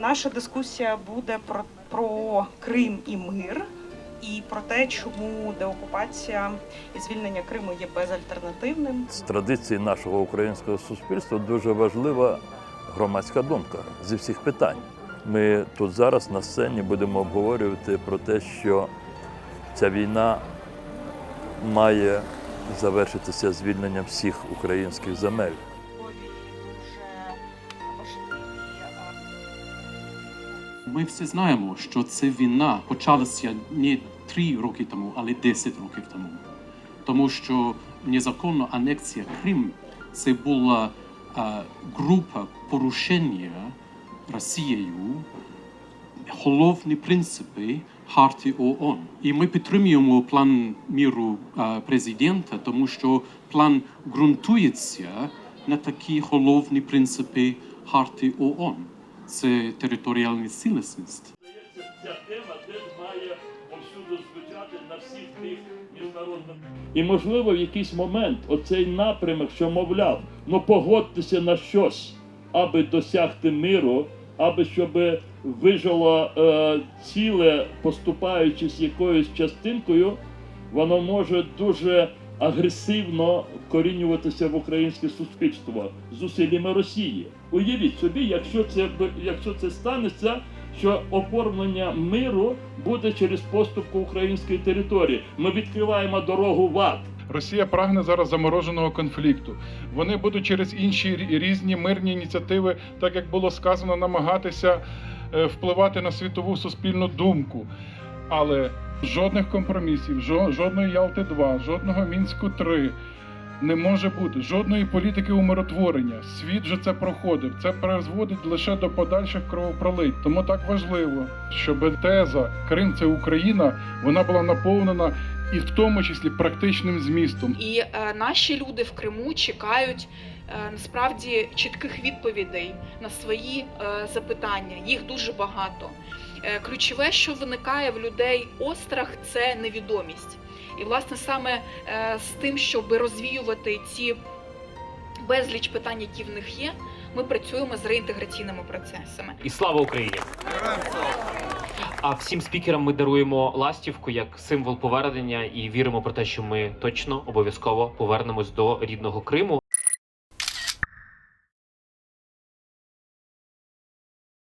Наша дискусія буде про, про Крим і мир, і про те, чому деокупація і звільнення Криму є безальтернативним. З традиції нашого українського суспільства дуже важлива громадська думка зі всіх питань. Ми тут зараз на сцені будемо обговорювати про те, що ця війна має завершитися звільненням всіх українських земель. Ми всі знаємо, що ця війна почалася не три роки тому, але 10 років тому. Тому що незаконна анексія Крим це була а, група порушення Росією головні принципи Харти ООН. І ми підтримуємо план міру а, президента, тому що план ґрунтується на такі головні принципи Харти ООН. Це територіальна цілісність. Ця тема теж має повсюду звучати на всіх тих міжнародних. І можливо, в якийсь момент оцей напрямок, що мовляв, ну погодьтеся на щось, аби досягти миру, аби щоб вижило е, ціле, поступаючись якоюсь частинкою, воно може дуже агресивно вкорінюватися в українське суспільство зусиллями Росії. Уявіть собі, якщо це якщо це станеться, що оформлення миру буде через поступку української території. Ми відкриваємо дорогу в ад. Росія прагне зараз замороженого конфлікту. Вони будуть через інші різні мирні ініціативи, так як було сказано, намагатися е, впливати на світову суспільну думку. Але жодних компромісів, жодної Ялти 2 жодного Мінську 3 не може бути, жодної політики умиротворення. Світ же це проходив. Це призводить лише до подальших кровопролить. Тому так важливо, щоб теза Крим це Україна, вона була наповнена і в тому числі практичним змістом. І е, наші люди в Криму чекають е, насправді чітких відповідей на свої е, запитання. Їх дуже багато. Е, ключове, що виникає в людей острах, це невідомість. І власне саме е, з тим, щоб розвіювати ці безліч питань, які в них є, ми працюємо з реінтеграційними процесами. І слава Україні! А всім спікерам ми даруємо ластівку як символ повернення і віримо про те, що ми точно обов'язково повернемось до рідного Криму.